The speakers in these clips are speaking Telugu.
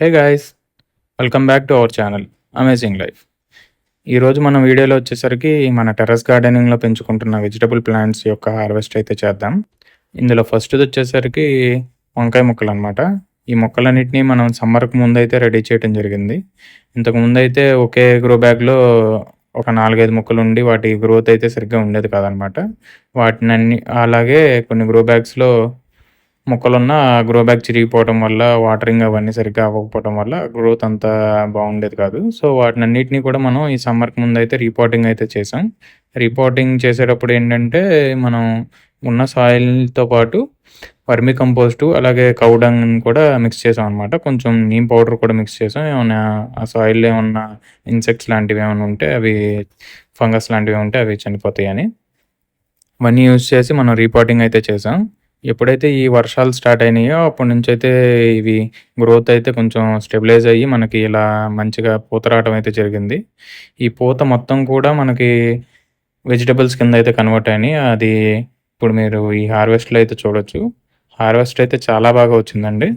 Hey guys welcome back to our channel amazing life ఈరోజు మన వీడియోలో వచ్చేసరికి మన టెర్రస్ గార్డెనింగ్లో పెంచుకుంటున్న వెజిటబుల్ ప్లాంట్స్ యొక్క హార్వెస్ట్ అయితే చేద్దాం. ఇందులో ఫస్ట్ది వచ్చేసరికి వంకాయ మొక్కలు అనమాట ఈ మొక్కలన్నింటినీ మనం సమ్మర్కు ముందు అయితే రెడీ చేయడం జరిగింది. ఇంతకు ముందు అయితే ఒకే గ్రో బ్యాగ్లో ఒక నాలుగైదు మొక్కలు ఉండి వాటి గ్రోత్ అయితే సరిగ్గా ఉండేది కాదనమాట వాటిని అన్ని అలాగే కొన్ని గ్రో బ్యాగ్స్లో మొక్కలున్న గ్రో బ్యాగ్ చిరిగిపోవడం వల్ల వాటరింగ్ అవన్నీ సరిగ్గా అవ్వకపోవడం వల్ల గ్రోత్ అంత బాగుండేది కాదు. సో వాటిని అన్నిటిని కూడా మనం ఈ సమ్మర్కి ముందు అయితే రిపోర్టింగ్ అయితే చేసాం. రిపోర్టింగ్ చేసేటప్పుడు ఏంటంటే మనం ఉన్న సాయిల్తో పాటు వర్మి కంపోస్టు అలాగే కౌడంగ్ కూడా మిక్స్ చేసాం అనమాట కొంచెం నీమ్ పౌడర్ కూడా మిక్స్ చేసాం. ఏమైనా ఆ సాయిల్లో ఏమన్నా ఇన్సెక్ట్స్ లాంటివి ఏమైనా ఉంటే అవి ఫంగస్ లాంటివి ఉంటే అవి చనిపోతాయి అని అవన్నీ యూజ్ చేసి మనం రిపోర్టింగ్ అయితే చేసాం. ఎప్పుడైతే ఈ వర్షాలు స్టార్ట్ అయినాయో అప్పటి నుంచి అయితే ఇవి గ్రోత్ అయితే కొంచెం స్టెబిలైజ్ అయ్యి మనకి ఇలా మంచిగా పూత రావడం అయితే జరిగింది. ఈ పూత మొత్తం కూడా మనకి వెజిటబుల్స్ కింద అయితే కన్వర్ట్ అయినాయి. అది ఇప్పుడు మీరు ఈ హార్వెస్ట్లో అయితే చూడొచ్చు. హార్వెస్ట్ అయితే చాలా బాగా వచ్చిందండి.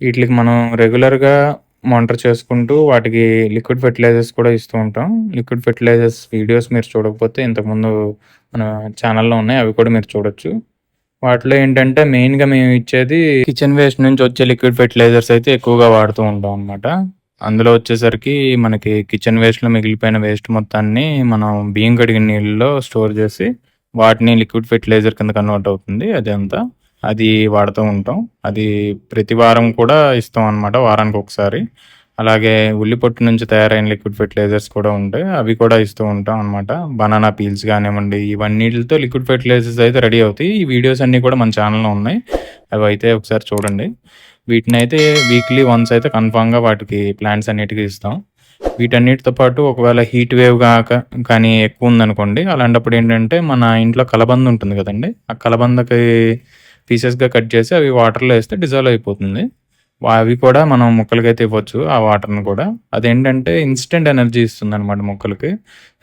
వీటికి మనం రెగ్యులర్గా మానిటర్ చేసుకుంటూ వాటికి లిక్విడ్ ఫెర్టిలైజర్స్ కూడా ఇస్తూ ఉంటాం. లిక్విడ్ ఫెర్టిలైజర్స్ వీడియోస్ మీరు చూడకపోతే ఇంతకుముందు మన ఛానల్లో ఉన్నాయి. అవి కూడా మీరు చూడొచ్చు. వాటిలో ఏంటంటే మెయిన్గా మేము ఇచ్చేది కిచెన్ వేస్ట్ నుంచి వచ్చే లిక్విడ్ ఫెర్టిలైజర్స్ అయితే ఎక్కువగా వాడుతూ ఉంటాం అనమాట అందులో వచ్చేసరికి మనకి కిచెన్ వేస్ట్లో మిగిలిపోయిన వేస్ట్ మొత్తాన్ని మనం బియ్యం కడిగిన నీళ్ళలో స్టోర్ చేసి వాటిని లిక్విడ్ ఫెర్టిలైజర్ కింద కన్వర్ట్ అవుతుంది అదంతా. అది వాడుతూ ఉంటాం. అది ప్రతి వారం కూడా ఇస్తాం అనమాట వారానికి ఒకసారి. అలాగే ఉల్లి పొట్టు నుంచి తయారైన లిక్విడ్ ఫెర్టిలైజర్స్ కూడా ఉంటాయి. అవి కూడా ఇస్తూ ఉంటాం అనమాట బనానా పీల్స్ కానివ్వండి ఇవన్నిటితో లిక్విడ్ ఫెర్టిలైజర్స్ అయితే రెడీ అవుతాయి. ఈ వీడియోస్ అన్నీ కూడా మన ఛానల్లో ఉన్నాయి. అవి అయితే ఒకసారి చూడండి. వీటిని అయితే వీక్లీ వన్స్ అయితే కన్ఫామ్గా వాటికి ప్లాంట్స్ అన్నిటికీ ఇస్తాం. వీటన్నిటితో పాటు ఒకవేళ హీట్ వేవ్ కాక కానీ ఎక్కువ ఉందనుకోండి అలాంటప్పుడు ఏంటంటే మన ఇంట్లో కలబంద ఉంటుంది కదండి. ఆ కలబందకి పీసెస్గా కట్ చేసి అవి వాటర్లో వేస్తే డిజాల్వ్ అయిపోతుంది. అవి కూడా మనం మొక్కలకైతే ఇవ్వచ్చు ఆ వాటర్ని కూడా. అదేంటంటే ఇన్స్టెంట్ ఎనర్జీ ఇస్తుంది అనమాట మొక్కలకి.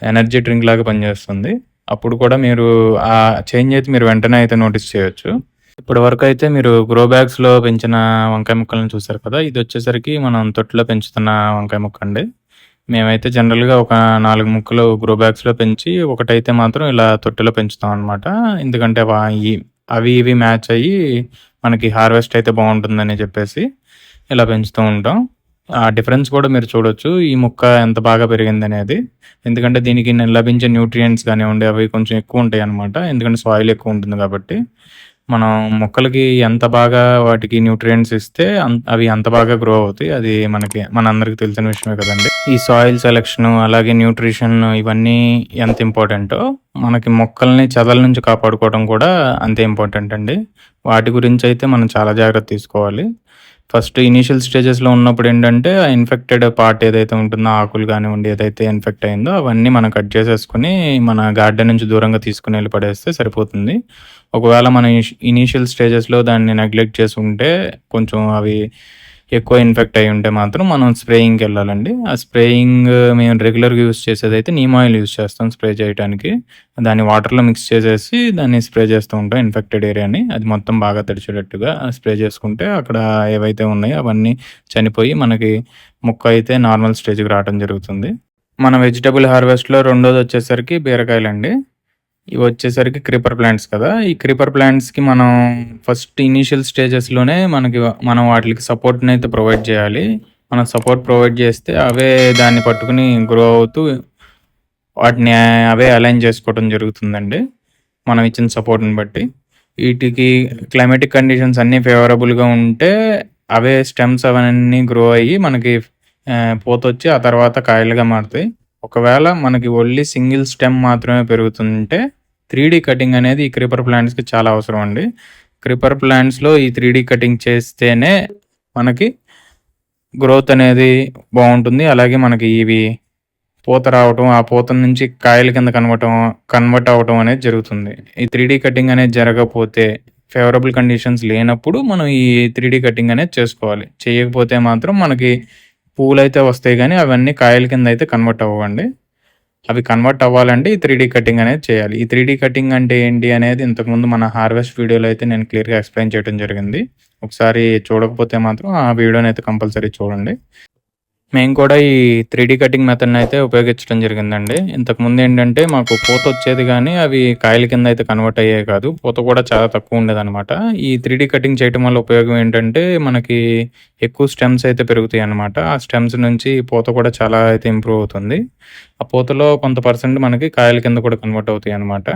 ఎనర్జీ డ్రింక్ లాగా పనిచేస్తుంది. అప్పుడు కూడా మీరు ఆ చేంజ్ అయితే మీరు వెంటనే అయితే నోటీస్ చేయొచ్చు. ఇప్పటి వరకు అయితే మీరు గ్రో బ్యాగ్స్లో పెంచిన వంకాయ మొక్కలను చూసారు కదా? ఇది వచ్చేసరికి మనం తొట్టులో పెంచుతున్న వంకాయ మొక్క అండి. మేమైతే జనరల్గా ఒక నాలుగు ముక్కలు గ్రో బ్యాగ్స్లో పెంచి ఒకటైతే మాత్రం ఇలా తొట్టిలో పెంచుతాం అనమాట ఎందుకంటే అవి ఇవి మ్యాచ్ అయ్యి మనకి హార్వెస్ట్ అయితే బాగుంటుందని చెప్పేసి. ఇలా పెంచుతూ ఉంటాం. ఆ డిఫరెన్స్ కూడా మీరు చూడొచ్చు. ఈ మొక్క ఎంత బాగా పెరిగింది అనేది ఎందుకంటే దీనికి లభించే న్యూట్రియంట్స్ కానివ్వండి అవి కొంచెం ఎక్కువ ఉంటాయి అనమాట ఎందుకంటే సాయిల్ ఎక్కువ ఉంటుంది కాబట్టి. మనం మొక్కలకి ఎంత బాగా వాటికి న్యూట్రియంట్స్ ఇస్తే అవి అంత బాగా గ్రో అవుతాయి. అది మనకి మన అందరికి తెలిసిన విషయమే కదండి. ఈ సాయిల్ సెలెక్షన్ అలాగే న్యూట్రిషన్ ఇవన్నీ ఎంత ఇంపార్టెంటో మనకి మొక్కల్ని చెదల నుంచి కాపాడుకోవడం కూడా అంతే ఇంపార్టెంట్ అండి. వాటి గురించి అయితే మనం చాలా జాగ్రత్త తీసుకోవాలి. ఫస్ట్ ఇనీషియల్ స్టేజెస్లో ఉన్నప్పుడు ఏంటంటే ఆ ఇన్ఫెక్టెడ్ పార్ట్ ఏదైతే ఉంటుందో ఆకులు కానివ్వండి ఏదైతే ఇన్ఫెక్ట్ అయిందో అవన్నీ మనం కట్ చేసేసుకుని మన గార్డెన్ నుంచి దూరంగా తీసుకుని వెళ్ళి పడేస్తే సరిపోతుంది. ఒకవేళ మన ఇనీషియల్ స్టేజెస్లో దాన్ని నెగ్లెక్ట్ చేసి ఉంటే కొంచెం అవి ఎక్కువ ఇన్ఫెక్ట్ అయి ఉంటే మాత్రం మనం స్ప్రేయింగ్కి వెళ్ళాలండి. ఆ స్ప్రేయింగ్ మేము రెగ్యులర్గా యూస్ చేసేది అయితే నీమ్ ఆయిల్ యూస్ చేస్తాం స్ప్రే చేయడానికి దాన్ని వాటర్లో మిక్స్ చేసేసి దాన్ని స్ప్రే చేస్తూ ఉంటాం ఇన్ఫెక్టెడ్ ఏరియాని అది మొత్తం బాగా తడిచేటట్టుగా స్ప్రే చేసుకుంటే అక్కడ ఏవైతే ఉన్నాయో అవన్నీ చనిపోయి మనకి ముక్క అయితే నార్మల్ స్టేజ్కి రావడం జరుగుతుంది. మన వెజిటబుల్ హార్వెస్ట్లో రెండోది వచ్చేసరికి బీరకాయలండి. ఇవి వచ్చేసరికి క్రీపర్ ప్లాంట్స్ కదా. ఈ క్రీపర్ ప్లాంట్స్కి మనం ఫస్ట్ ఇనీషియల్ స్టేజెస్లోనే మనకి మనం వాటికి సపోర్ట్ని అయితే ప్రొవైడ్ చేయాలి. మనం సపోర్ట్ ప్రొవైడ్ చేస్తే అవే దాన్ని పట్టుకుని గ్రో అవుతూ వాటిని అవే అలైన్ చేసుకోవడం జరుగుతుందండి. మనం ఇచ్చిన సపోర్ట్ని బట్టి. వీటికి క్లైమేటిక్ కండిషన్స్ అన్నీ ఫేవరబుల్గా ఉంటే అవే స్టెమ్స్ అవన్నీ గ్రో అయ్యి మనకి పోతొచ్చి ఆ తర్వాత కాయలుగా మారుతాయి. ఒకవేళ మనకి ఓన్లీ సింగిల్ స్టెమ్ మాత్రమే పెరుగుతుంటే త్రీ డీ కటింగ్ అనేది ఈ క్రీపర్ ప్లాంట్స్కి చాలా అవసరం అండి. క్రీపర్ ప్లాంట్స్లో ఈ త్రీ డీ కటింగ్ చేస్తేనే మనకి గ్రోత్ అనేది బాగుంటుంది. అలాగే మనకి ఇవి పూత రావటం ఆ పూత నుంచి కాయల కింద కన్వర్టం కన్వర్ట్ అవ్వటం అనేది జరుగుతుంది. ఈ త్రీ డీ కటింగ్ అనేది జరగకపోతే ఫేవరబుల్ కండిషన్స్ లేనప్పుడు మనం ఈ త్రీ డీ కటింగ్ అనేది చేసుకోవాలి. చేయకపోతే మాత్రం మనకి పూలు అయితే వస్తాయి కానీ అవన్నీ కాయల కింద అయితే కన్వర్ట్ అవ్వండి అవి కన్వర్ట్ అవ్వాలంటే ఈ త్రీ కటింగ్ అనేది చేయాలి. ఈ త్రీ కటింగ్ అంటే ఏంటి అనేది ఇంతకుముందు మన హార్వెస్ట్ వీడియోలో అయితే నేను క్లియర్గా ఎక్స్ప్లెయిన్ చేయడం జరిగింది. ఒకసారి చూడకపోతే మాత్రం ఆ వీడియోని అయితే కంపల్సరీ చూడండి. మేము కూడా ఈ త్రీడీ కటింగ్ మెథడ్ని అయితే ఉపయోగించడం జరిగిందండి. ఇంతకుముందు ఏంటంటే మాకు పూత వచ్చేది కానీ అవి కాయల కింద అయితే కన్వర్ట్ అయ్యేవి కాదు. పూత కూడా చాలా తక్కువ ఉండేదన్నమాట. ఈ త్రీడీ కటింగ్ చేయడం వల్ల ఉపయోగం ఏంటంటే మనకి ఎక్కువ స్టెమ్స్ అయితే పెరుగుతాయి అనమాట ఆ స్టెమ్స్ నుంచి పూత కూడా చాలా అయితే ఇంప్రూవ్ అవుతుంది. ఆ పూతలో కొంత పర్సెంట్ మనకి కాయల కింద కూడా కన్వర్ట్ అవుతాయి అనమాట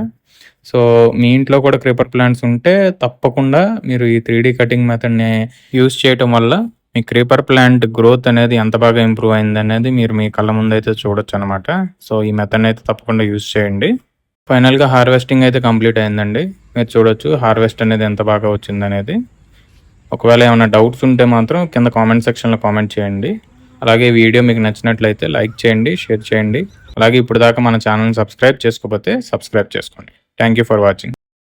సో మీ ఇంట్లో కూడా క్రీపర్ ప్లాంట్స్ ఉంటే తప్పకుండా మీరు ఈ త్రీడీ కటింగ్ మెథడ్ని యూస్ చేయటం వల్ల మీ క్రీపర్ ప్లాంట్ గ్రోత్ అనేది ఎంత బాగా ఇంప్రూవ్ అయింది అనేది మీరు మీ కళ్ళ ముందు అయితే చూడొచ్చు అనమాట సో ఈ మెథడ్ అయితే తప్పకుండా యూస్ చేయండి. ఫైనల్గా హార్వెస్టింగ్ అయితే కంప్లీట్ అయిందండి. మీరు చూడొచ్చు హార్వెస్ట్ అనేది ఎంత బాగా వచ్చింది అనేది. ఒకవేళ ఏమైనా డౌట్స్ ఉంటే మాత్రం కింద కామెంట్ సెక్షన్లో కామెంట్ చేయండి. అలాగే వీడియో మీకు నచ్చినట్లయితే లైక్ చేయండి షేర్ చేయండి. అలాగే ఇప్పుడు దాకా మన ఛానల్ని సబ్స్క్రైబ్ చేసుకోకపోతే సబ్స్క్రైబ్ చేసుకోండి. Thank you for watching